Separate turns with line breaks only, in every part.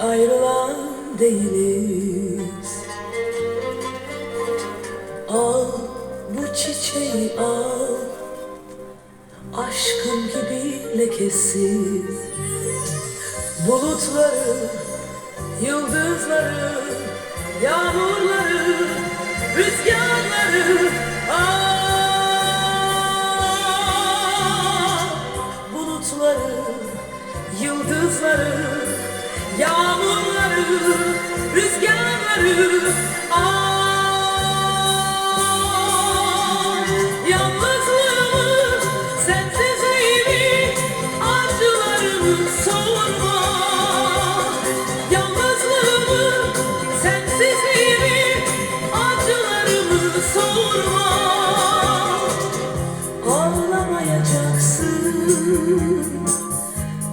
ayrılan değiliz. Al bu çiçeği al. Aşkın gibi lekesiz. Bulutları, yıldızları, yağmurları, rüzgarları yıldızları, yağmurları, rüzgarları al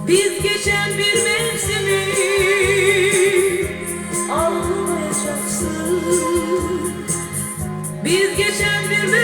Biz geçen bir mevsimi Ağlamayacaksın Biz geçen bir mevsimi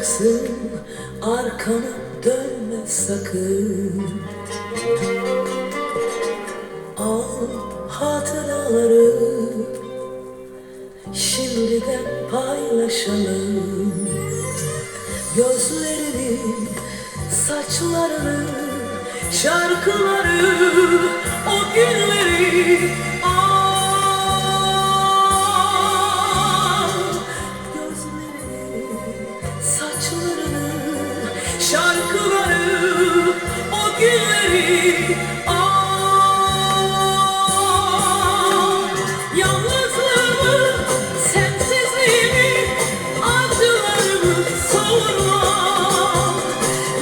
Ağlamayacaksın Arkanı dönme sakın. Al hatıraları Şimdiden paylaşalım. Gözlerini, saçlarını, şarkıları, o günleri günleri al. Yalnızlığımı, sensizliğimi, acılarımı sorma.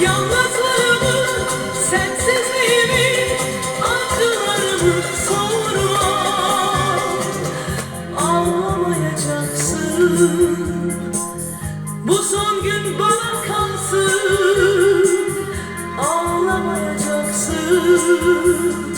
Yalnızlığımı, sensizliğimi, acılarımı sorma. Ağlamayacaksın. Ağlamayacaksın.